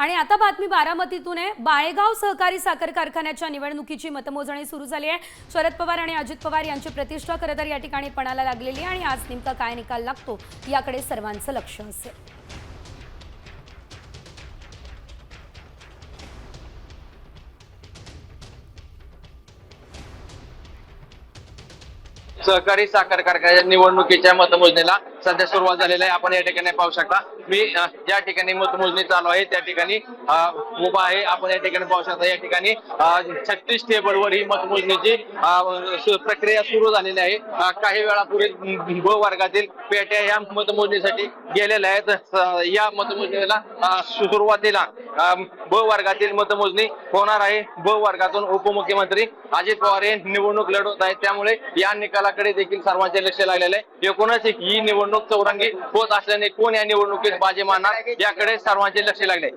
आणि आता बातमी बारामतीतून आहे. बाळेगाव सहकारी साखर कारखान्याच्या निवडणुकीची मतमोजणी सुरू झाली आहे. शरद पवार आणि अजित पवार यांची प्रतिष्ठा खरं तर या ठिकाणी पणाला लागलेली आहे आणि आज नेमका काय निकाल लागतो याकडे सर्वांचं लक्ष असेल. सहकारी साखर कारखान्याच्या निवडणुकीच्या मतमोजणीला सध्या सुरुवात झालेली आहे. आपण या ठिकाणी पाहू शकता. मी ज्या ठिकाणी मतमोजणी चालू आहे. त्या ठिकाणी उभा आहे. आपण या ठिकाणी पाहू शकता. या ठिकाणी छत्तीस टेबलवर ही मतमोजणीची प्रक्रिया सुरू झालेली आहे. काही वेळापूर्वी ब वर्गातील पेट्या या मतमोजणीसाठी गेलेल्या आहेत. या मतमोजणीला सुरुवातीला ब वर्गातील मतमोजणी होणार आहे. ब वर्गातून उपमुख्यमंत्री अजित पवार हे निवडणूक लढवत आहेत. त्यामुळे या निकालाकडे देखील सर्वांचे लक्ष लागलेले आहे. एकूणच ही निवडणूक चौरंगी होत असल्याने कोण या निवडणुकीत बाजी मारणार? याकडे सर्वांचे लक्ष लागले.